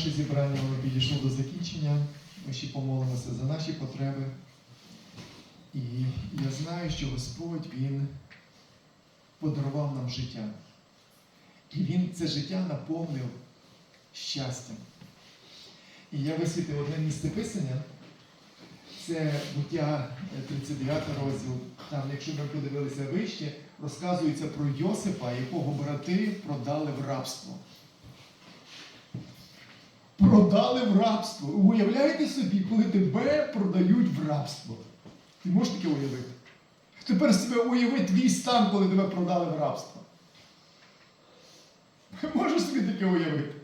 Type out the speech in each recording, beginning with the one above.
наше зібрання воно підійшло до закінчення. Ми ще помолимося за наші потреби. І я знаю, що Господь Він подарував нам життя. І Він це життя наповнив щастям. І я висвітив одне місце писання. Це буття е, 39 розділ. Там, якщо ми подивилися вище, розказується про Йосипа, якого брати продали в рабство. Продали в рабство. Уявляєте собі, коли тебе продають в рабство. Ти можеш таке уявити? Тепер себе уяви твій стан, коли тебе продали в рабство. Можеш собі таке уявити?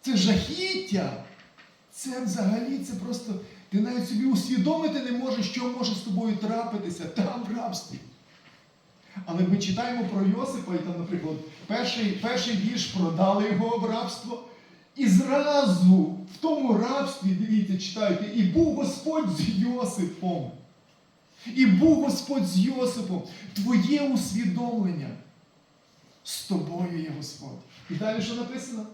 Це жахіття. Це взагалі це просто. Ти навіть собі усвідомити не можеш, що може з тобою трапитися там в рабстві. Але ми читаємо про Йосипа, і там, наприклад, перший, перший вірш продали його в рабство. І зразу в тому рабстві, дивіться, читаєте, і був Господь з Йосипом. І був Господь з Йосипом. Твоє усвідомлення. З тобою є Господь. І далі що написано?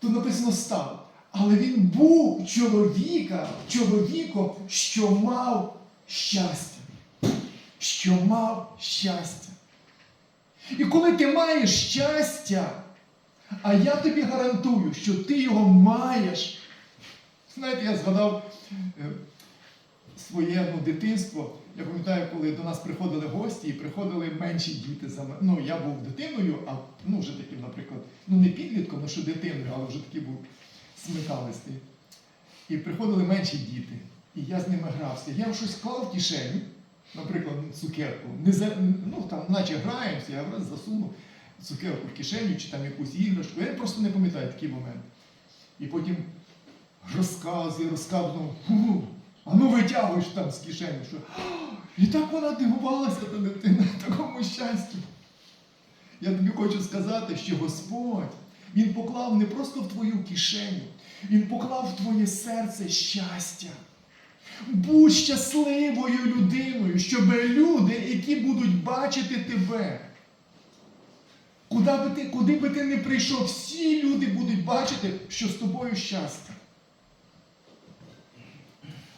Тут написано став. Але він був чоловіка, чоловіком, що мав щастя. Що мав щастя. І коли ти маєш щастя, а я тобі гарантую, що ти його маєш. Знаєте, я згадав е, своє ну, дитинство. Я пам'ятаю, коли до нас приходили гості і приходили менші діти за мене. Ну, я був дитиною, а ну вже таким, наприклад, ну не підлітком, ну що дитиною, але вже такий був смикалистий. І приходили менші діти. І я з ними грався. Я щось клав в кишеню, наприклад, цукерку. Не за, ну там, наче граємося, я раз засунув цукерку в кишеню чи там якусь іграшку. Я просто не пам'ятаю такий момент. І потім розказує, розказував, «Фу, а ну витягуєш там з кишені, що і так вона дивувалася та дитина такому щастю. Я тобі хочу сказати, що Господь, Він поклав не просто в твою кишеню, Він поклав в твоє серце щастя. Будь щасливою людиною, щоб люди, які будуть бачити тебе. Куди би ти, куди би ти не прийшов, всі люди будуть бачити, що з тобою щастя.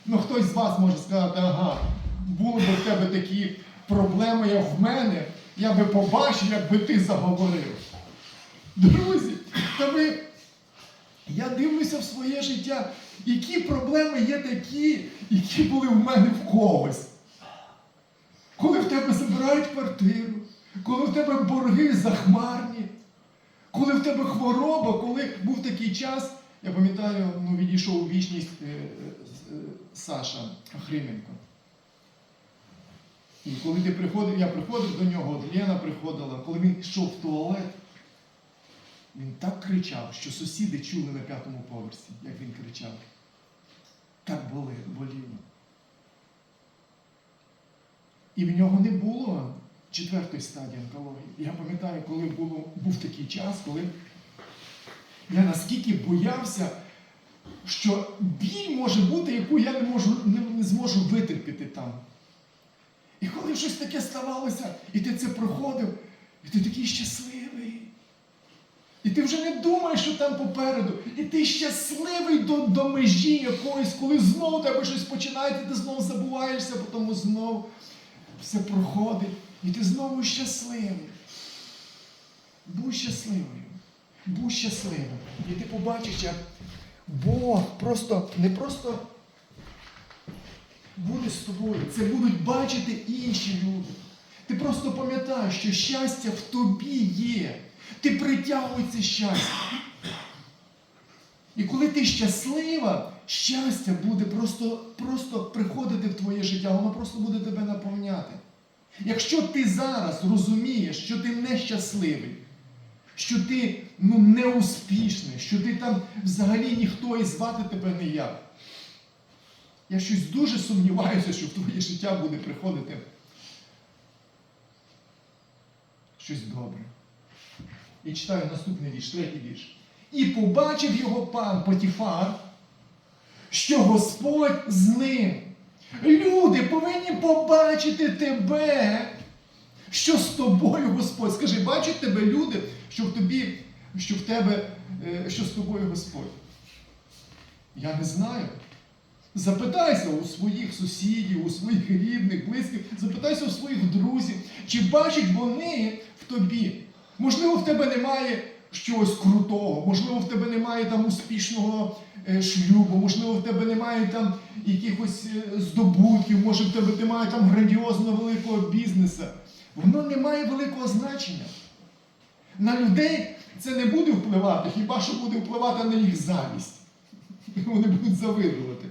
Ну, хтось з вас може сказати, ага, були б в тебе такі проблеми, як в мене, я би побачив, якби ти заговорив. Друзі, та ви, я дивлюся в своє життя, які проблеми є такі, які були в мене в когось. Коли в тебе забирають квартиру, коли в тебе борги захмарні, коли в тебе хвороба, коли був такий час, я пам'ятаю, ну, відійшов у вічність е, е, Саша Хрименко. І коли ти приходив, я приходив до нього, от Лена приходила, коли він йшов в туалет, він так кричав, що сусіди чули на п'ятому поверсі, як він кричав. Так боли, боліло. І в нього не було четвертої стадії онкології. Я пам'ятаю, коли було, був такий час, коли я наскільки боявся, що біль може бути, яку я не, можу, не, не зможу витерпіти там. І коли щось таке ставалося, і ти це проходив, і ти такий щасливий. І ти вже не думаєш, що там попереду. І ти щасливий до, до межі якоїсь, коли знову тебе щось починається, ти знову забуваєшся, потім знову все проходить. І ти знову щасливий. Будь щасливою. Будь щасливим. І ти побачиш, як Бог просто не просто буде з тобою. Це будуть бачити інші люди. Ти просто пам'ятаєш, що щастя в тобі є. Ти притягуй це щастя. І коли ти щаслива, щастя буде просто, просто приходити в твоє життя, воно просто буде тебе наповняти. Якщо ти зараз розумієш, що ти нещасливий, що ти ну, неуспішний, що ти там взагалі ніхто і звати тебе не як, я щось дуже сумніваюся, що в твоє життя буде приходити щось добре. І читаю наступний вірш, третій вірш. І побачив його пан Потіфар, що Господь з ним. Люди повинні побачити тебе, Що з тобою, Господь? Скажи, бачать тебе люди, що в тобі, що в тебе, е, що з тобою Господь? Я не знаю. Запитайся у своїх сусідів, у своїх рідних, близьких, запитайся у своїх друзів, чи бачать вони в тобі. Можливо, в тебе немає чогось крутого, можливо, в тебе немає там успішного е, шлюбу, можливо, в тебе немає там якихось е, здобутків, може в тебе немає там грандіозного великого бізнесу. Воно не має великого значення. На людей це не буде впливати, хіба що буде впливати на їх завість. Вони будуть завидувати.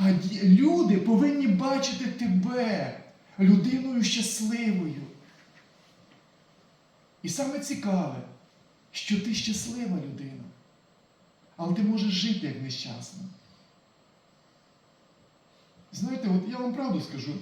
А люди повинні бачити тебе людиною щасливою. І саме цікаве, що ти щаслива людина, але ти можеш жити як нещасна. Знаєте, от я вам правду скажу,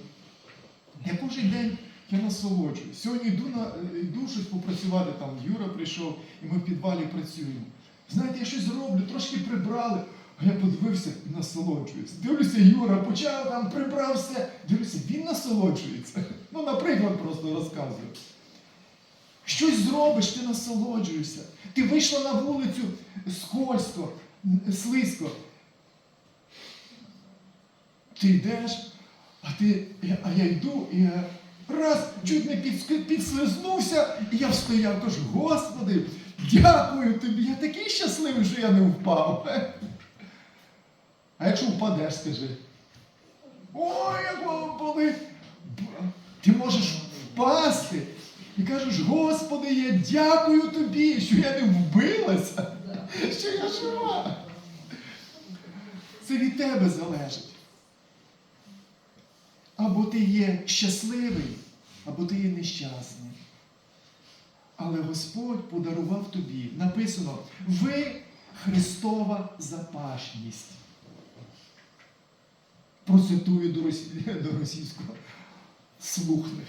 я кожен день я насолоджуюсь. Сьогодні йду, на, йду щось попрацювати, там Юра прийшов, і ми в підвалі працюємо. Знаєте, я щось роблю, трошки прибрали, а я подивився і насолоджуюсь. Дивлюся, Юра почав там, прибрав все. Дивлюся, він насолоджується. Ну, наприклад, просто розказую. Щось зробиш, ти насолоджуєшся. Ти вийшла на вулицю скользко, слизько. Ти йдеш, а ти, а я йду і я раз чуть не підслизнувся, і я встояв, кажу, Господи, дякую тобі, я такий щасливий, що я не впав. А якщо впадеш, скажи. Ой, як болить. Ти можеш впасти і кажеш, Господи, я дякую тобі, що я не вбилася, що я жива. Це від тебе залежить. Або ти є щасливий, або ти є нещасний. Але Господь подарував тобі. Написано, ви Христова запашність. Процитую до, росі- до російського слухних.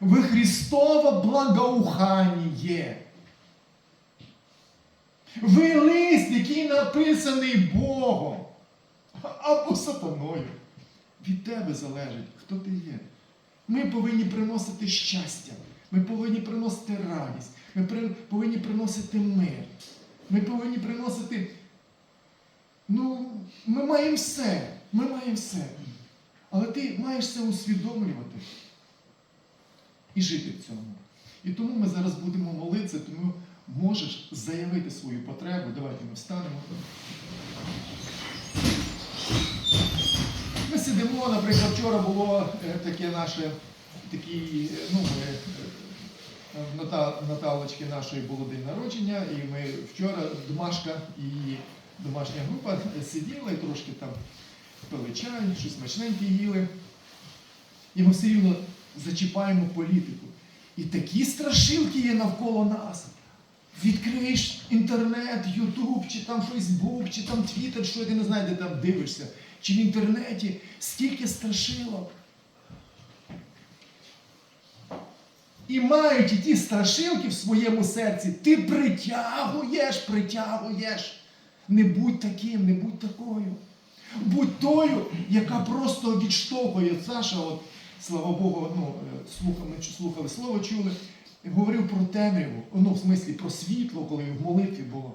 Ви Христова благоухання. Ви лист, який написаний Богом або сатаною. Від тебе залежить, хто ти є. Ми повинні приносити щастя, ми повинні приносити радість, ми при- повинні приносити мир. Ми повинні приносити. Ну, ми маємо все. Ми маємо все. Але ти маєш це усвідомлювати і жити в цьому. І тому ми зараз будемо молитися, тому можеш заявити свою потребу. Давайте ми встанемо. Ми сидимо, наприклад, вчора було е, таке наше, такий, е, ну, ми, е, Наталочки нашої було день народження, і ми вчора домашка і домашня група сиділа і трошки там пили чай, щось смачненьке їли. І ми все рівно зачіпаємо політику. І такі страшилки є навколо нас. Відкриєш інтернет, Ютуб, чи там Фейсбук, чи там Твіттер, що ти не знаєш, де там дивишся, чи в інтернеті, скільки страшилок. І маючи ті страшилки в своєму серці, ти притягуєш, притягуєш. Не будь таким, не будь такою. Будь тою, яка просто відштовхує. Саша, от, слава Богу, ну, е, слухали, слухали слово, чули, говорив про темряву, ну, в смислі про світло, коли в молитві було.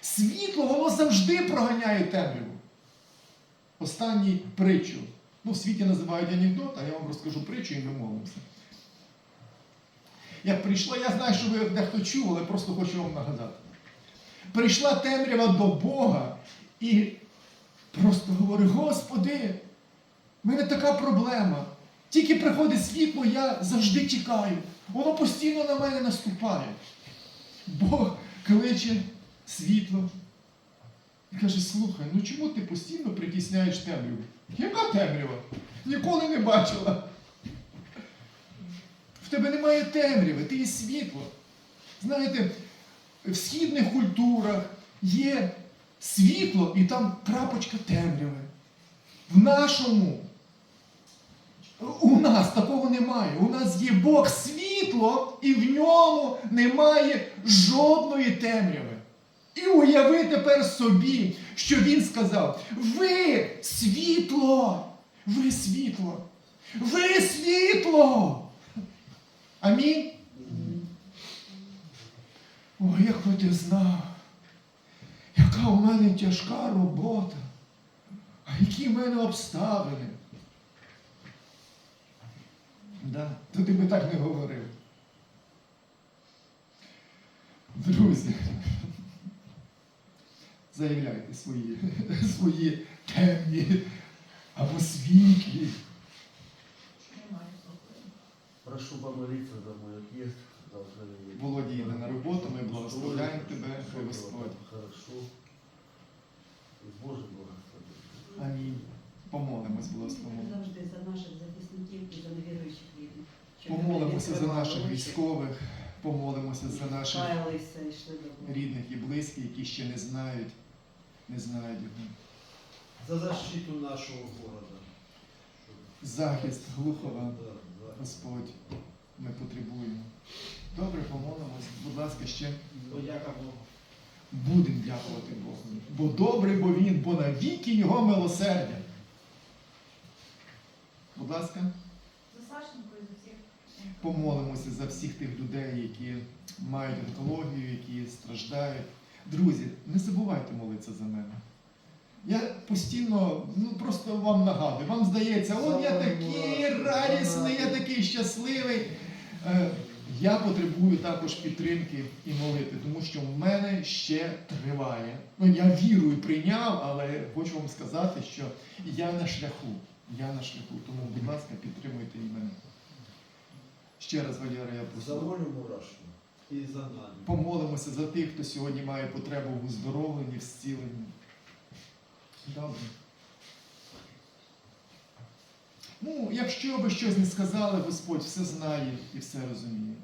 Світло, воно завжди проганяє темряву. Останній притчу. Ну, в світі називають анекдот, а я вам розкажу притчу і ми молимося. Як прийшла, я знаю, що ви дехто чув, але просто хочу вам нагадати. Прийшла темрява до Бога і просто говорить, Господи, в мене така проблема. Тільки приходить світло, я завжди тікаю. Воно постійно на мене наступає. Бог кличе світло. І каже, слухай, ну чому ти постійно притісняєш темряву? Яка темрява? Ніколи не бачила. В тебе немає темряви, ти є світло. Знаєте, в східних культурах є світло і там крапочка темряви. В нашому у нас такого немає. У нас є Бог світло, і в ньому немає жодної темряви. І уяви тепер собі, що він сказав: ви світло! Ви світло! Ви світло! Амінь. Ой, як би ти знав, яка у мене тяжка робота, а які в мене обставини. Да, то ти би так не говорив. Друзі, заявляйте свої, свої темні або світлі. Прошу помолиться за мой отъезд. Їде на роботу, ми благословляємо тебе, Господь. Хорошо. И с Амінь. Помолимось, благословимо. Завжди за наших захисників і за невіруючих рідних. Помолимося за наших військових, помолимося за наших рідних і близьких, які ще не знають, не знають його. За защиту нашего города. Захист Глухова. Господь, ми потребуємо. Добре, помолимось. Будь ласка, ще Богу. Будемо дякувати Богу. Бо добрий, бо він, бо навіки його милосердя. Будь ласка. За Сашеньку і за всіх. Помолимося за всіх тих людей, які мають онкологію, які страждають. Друзі, не забувайте молитися за мене. Я постійно, ну просто вам нагадую, вам здається, от я такий радісний, я такий щасливий. Я потребую також підтримки і молити, тому що в мене ще триває. Ну, я вірую прийняв, але хочу вам сказати, що я на шляху. Я на шляху. Тому, будь ласка, підтримуйте і мене. Ще раз, Валера, я За прошу. волю мурашку і за Надю. Помолимося за тих, хто сьогодні має потребу в оздоровленні, в зціленні. Добре. Ну, якщо ви щось не сказали, Господь все знає і все розуміє.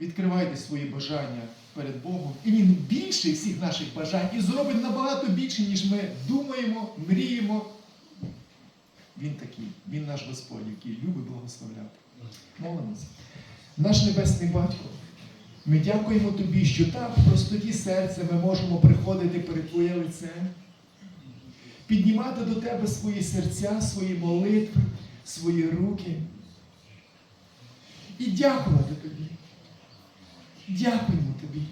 Відкривайте свої бажання перед Богом, і Він більше всіх наших бажань і зробить набагато більше, ніж ми думаємо, мріємо. Він такий, він наш Господь, який любить благословляти. Молимося. Наш Небесний Батько, ми дякуємо Тобі, що так в простоті серця ми можемо приходити перед Твоє лице, піднімати до Тебе свої серця, свої молитви, свої руки. І дякувати Тобі. Дякуємо Тобі.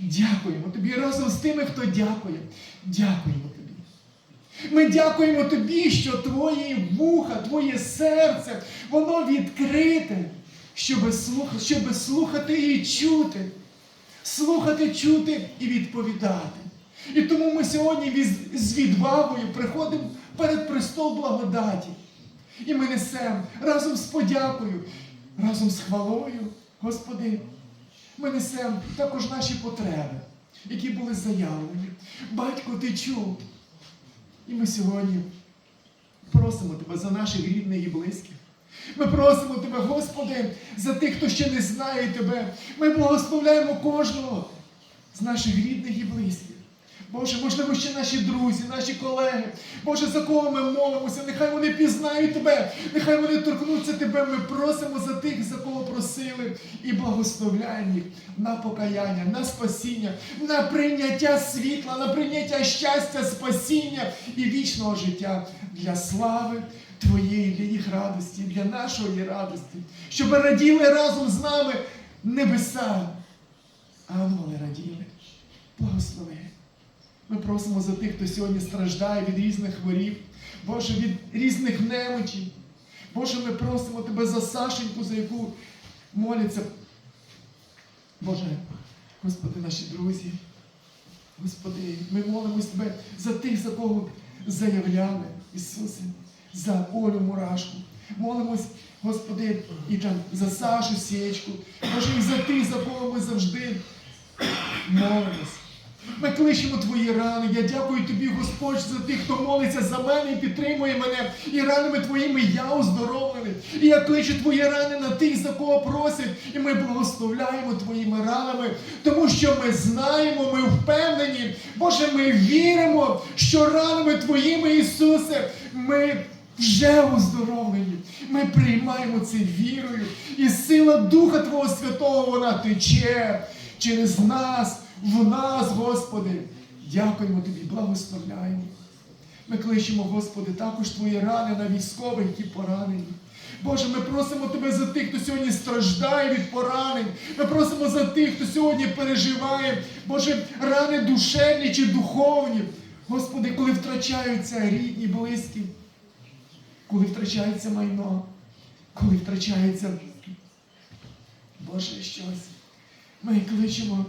Дякуємо Тобі разом з тими, хто дякує. Дякуємо Тобі. Ми дякуємо Тобі, що Твої вуха, Твоє серце, воно відкрите, щоб слухати, щоб слухати і чути. Слухати, чути і відповідати. І тому ми сьогодні з відвагою приходимо перед престол благодаті. І ми несемо разом з подякою, разом з хвалою, Господи, ми несемо також наші потреби, які були заявлені. Батько, ти чув. І ми сьогодні просимо Тебе за наших рідних і близьких. Ми просимо Тебе, Господи, за тих, хто ще не знає Тебе. Ми благословляємо кожного з наших рідних і близьких. Боже, можливо, ще наші друзі, наші колеги. Боже, за кого ми молимося, нехай вони пізнають Тебе, нехай вони торкнуться Тебе. Ми просимо за тих, за кого просили, і благословляємо їх на покаяння, на спасіння, на прийняття світла, на прийняття щастя, спасіння і вічного життя для слави Твоєї, для їх радості, для нашої радості, щоб раділи разом з нами небеса. Ангели раділи. Благослови. Просимо за тих, хто сьогодні страждає від різних хворіб, Боже, від різних немочів. Боже, ми просимо Тебе за Сашеньку, за яку моляться. Боже, Господи, наші друзі. Господи, ми молимось Тебе за тих, за кого заявляли, Ісусе, за Олю Мурашку. Молимось, Господи, і там за Сашу Сєчку. Боже, і за тих, за кого ми завжди молимось. Ми кличемо Твої рани. Я дякую Тобі, Господь, за тих, хто молиться за мене і підтримує мене. І ранами Твоїми я оздоровлений. І я кличу Твої рани на тих, за кого просять. І ми благословляємо Твоїми ранами, тому що ми знаємо, ми впевнені. Боже, ми віримо, що ранами Твоїми, Ісусе, ми вже оздоровлені. Ми приймаємо це вірою. І сила Духа Твого Святого вона тече через нас, в нас, Господи. Дякуємо Тобі, благословляємо. Ми кличемо, Господи, також Твої рани на військових, які поранені. Боже, ми просимо Тебе за тих, хто сьогодні страждає від поранень. Ми просимо за тих, хто сьогодні переживає, Боже, рани душевні чи духовні. Господи, коли втрачаються рідні, близькі, коли втрачається майно, коли втрачається, Боже, щось. Ми кличемо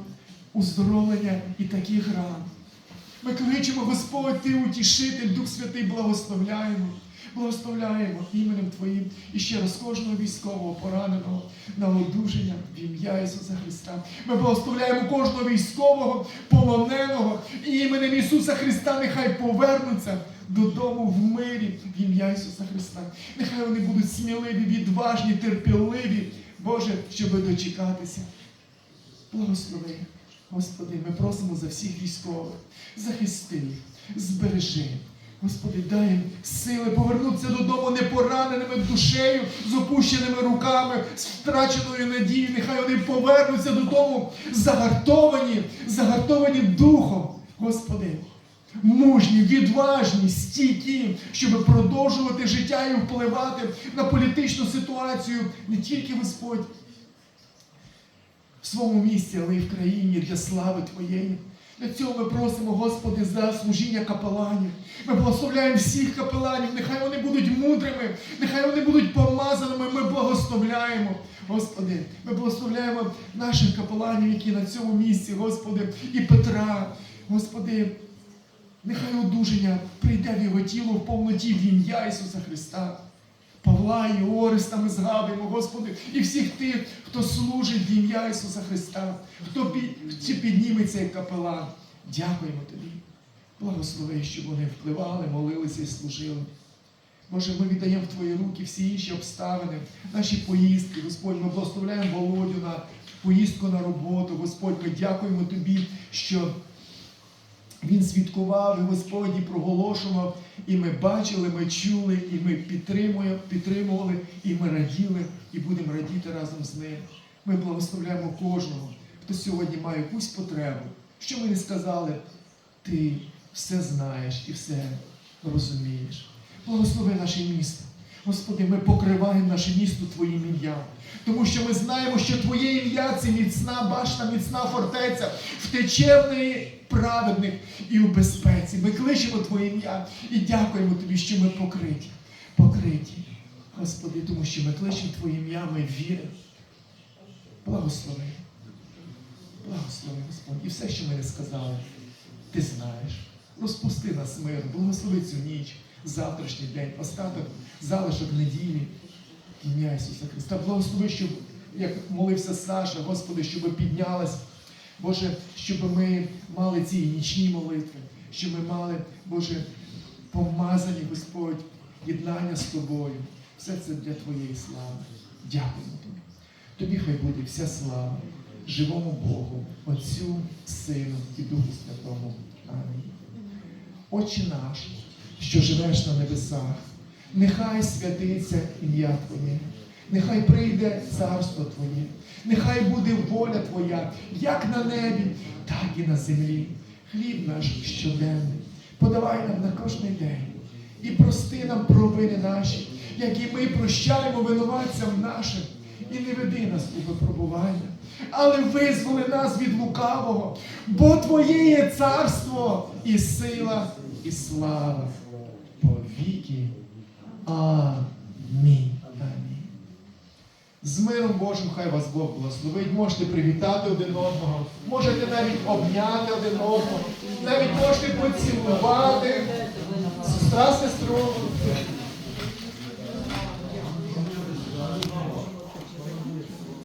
уздоровлення і таких ран. Ми кличемо, Господь, Ти утішитель, Дух Святий, благословляємо. Благословляємо іменем Твоїм і ще раз кожного військового пораненого на одужання в ім'я Ісуса Христа. Ми благословляємо кожного військового, полоненого іменем Ісуса Христа нехай повернуться додому в мирі в ім'я Ісуса Христа. Нехай вони будуть сміливі, відважні, терпеливі, Боже, щоб дочекатися. Благослови, Господи, ми просимо за всіх військових, захисти збережи. Господи, дай їм сили повернутися додому непораненими душею, з опущеними руками, з втраченою надією. Нехай вони повернуться додому загартовані, загартовані духом. Господи, мужні, відважні, стійкі, щоб продовжувати життя і впливати на політичну ситуацію не тільки Господь в своєму місці, але й в країні для слави Твоєї. Для цього ми просимо, Господи, за служіння капеланів. Ми благословляємо всіх капеланів, нехай вони будуть мудрими, нехай вони будуть помазаними. Ми благословляємо, Господи. Ми благословляємо наших капеланів, які на цьому місці, Господи, і Петра, Господи. Нехай одужання прийде в його тіло в повноті в ім'я Ісуса Христа. Павла і Ореста ми згадуємо, Господи, і всіх тих, хто служить в ім'я Ісуса Христа, хто під, підніметься як капелан. Дякуємо Тобі. Благослови, щоб вони впливали, молилися і служили. Боже, ми віддаємо в Твої руки всі інші обставини, наші поїздки, Господь, ми благословляємо Володю на поїздку на роботу. Господь, ми дякуємо Тобі, що він свідкував, і Господь проголошував, і ми бачили, ми чули, і ми підтримували, і ми раділи, і будемо радіти разом з ним. Ми благословляємо кожного, хто сьогодні має якусь потребу. Що ми не сказали, ти все знаєш і все розумієш. Благослови наше місто. Господи, ми покриваємо наше місто Твоїм ім'ям. Тому що ми знаємо, що Твоє ім'я це міцна башта, міцна фортеця, втече в неї праведних і у безпеці. Ми кличемо Твоє ім'я і дякуємо Тобі, що ми покриті. Покриті. Господи, тому що ми кличемо Твоє ім'я, ми віримо. Благослови. Благослови, Господь. І все, що ми не сказали, Ти знаєш. Розпусти нас мир, благослови цю ніч, завтрашній день, остаток, залишок неділі. Ім'я Ісуса Христа. Благослови, щоб, як молився Саша, Господи, щоб піднялась. Боже, щоб ми мали ці нічні молитви, щоб ми мали, Боже, помазані, Господь, єднання з Тобою. Все це для Твоєї слави. Дякуємо Тобі. Тобі хай буде вся слава, живому Богу, Отцю, Сину і Духу Святому. Амінь. Отче наш, що живеш на небесах, нехай святиться ім'я Твоє, нехай прийде царство Твоє, нехай буде воля Твоя, як на небі, так і на землі. Хліб наш щоденний, подавай нам на кожний день і прости нам провини наші, як і ми прощаємо винуватцям нашим, і не веди нас у випробування, але визволи нас від лукавого, бо Твоє є царство і сила, і слава по віки. Амінь. З миром Божим хай вас Бог благословить. Можете привітати один одного, можете навіть обняти один одного, навіть можете поцілувати сестра сестру.